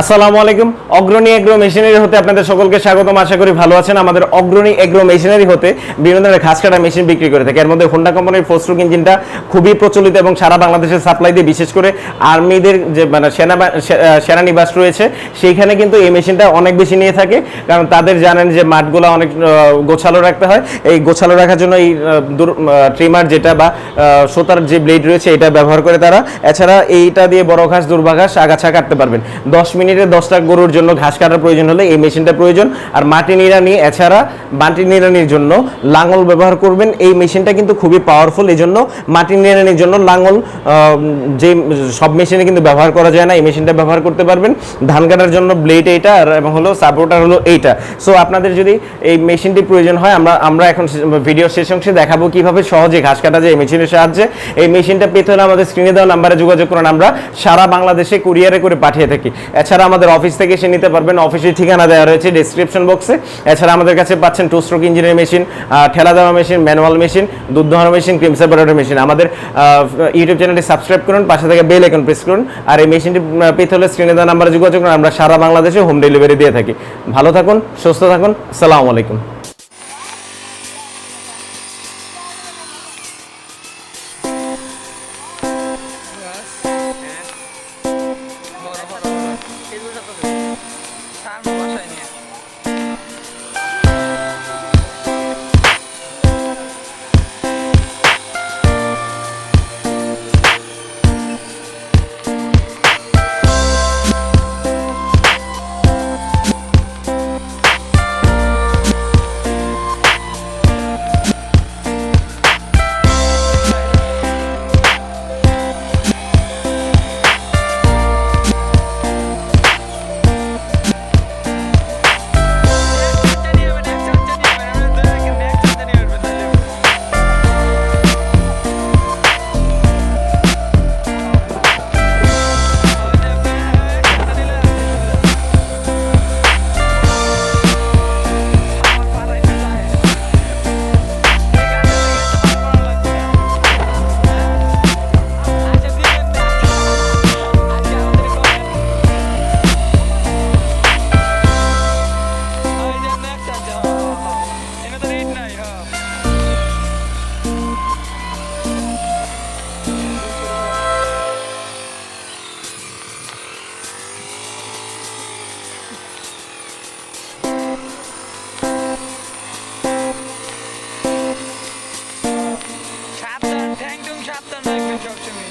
আসসালামু আলাইকুম। অগ্রণী এগ্রো মেশিনারি হতে আপনাদের সকলকে স্বাগতম। আশা করি ভালো আছেন। আমাদের অগ্রণী এগ্রো মেশিনারি হতে বিভিন্ন ধরনের ঘাস কাটা মেশিন বিক্রি করে থাকে। এর মধ্যে হোন্ডা কোম্পানির ফোস্ট্রোক ইঞ্জিনটা খুবই প্রচলিত এবং সারা বাংলাদেশের সাপ্লাই দিয়ে বিশেষ করে আর্মিদের যে মানে সেনা সেনানিবাস রয়েছে, সেইখানে কিন্তু এই মেশিনটা অনেক বেশি নিয়ে থাকে। কারণ তাদের জানেন যে মাঠগুলো অনেক গোছালো রাখতে হয়। এই গোছালো রাখার জন্য এই ট্রিমার যেটা বা সোতার যে ব্লেড রয়েছে, এটা ব্যবহার করে তারা। এছাড়া এইটা দিয়ে বড় ঘাস, দুর্বা ঘাস, আগাছা কাটতে পারবেন। দশ মিনিটে দশটা গরুর জন্য ঘাস কাটার প্রয়োজন হলে এই মেশিনটা প্রয়োজন। আর মাটি নিড়ানি এছাড়া মাটি নিড়ানির জন্য লাঙল ব্যবহার করবেন। এই মেশিনটা কিন্তু খুবই পাওয়ারফুল এই জন্য মাটি নিড়ানির জন্য লাঙল যে সব মেশিনে কিন্তু ব্যবহার করা যায় না, এই মেশিনটা ব্যবহার করতে পারবেন। ধান কাটার জন্য ব্লেড এইটা, আর এবং হলো সাপোর্টার হলো এইটা। সো আপনাদের যদি এই মেশিনটি প্রয়োজন হয়, আমরা আমরা এখন ভিডিও শেষ অংশে দেখাবো কীভাবে সহজে ঘাস কাটা যায় এই মেশিনের সাহায্যে। এই মেশিনটা পেতে হলে আমাদের স্ক্রিনে দেওয়া নাম্বারে যোগাযোগ করুন। আমরা সারা বাংলাদেশে কুরিয়ারে করে পাঠিয়ে থাকি। এছাড়া আমাদের অফিস থেকে এসে নিতে পারবেন অফিসের ঠিকানা দেওয়া রয়েছে ডিসক্রিপশন বক্সে এছাড়া আমাদের কাছে পাচ্ছেন টু স্ট্রোক ইঞ্জিনের মেশিন ঠেলা দেওয়া মেশিন ম্যানুয়াল মেশিন দুধ ধোয়ানো মেশিন ক্রিম সেপারেটর মেশিন আমাদের ইউটিউব চ্যানেলটি সাবস্ক্রাইব করুন, পাশে থেকে বেল আইকন প্রেস করুন। আর এই মেশিনটি পেতে হলে স্ক্রিনে দেওয়া নাম্বারে যোগাযোগ করুন, আমরা সারা বাংলাদেশে হোম ডেলিভারি দিয়ে থাকি। ভালো থাকুন, সুস্থ থাকুন সালাম আলাইকুম। Yes. সেগুলো তো তার বাসায় নিয়ে joke to me.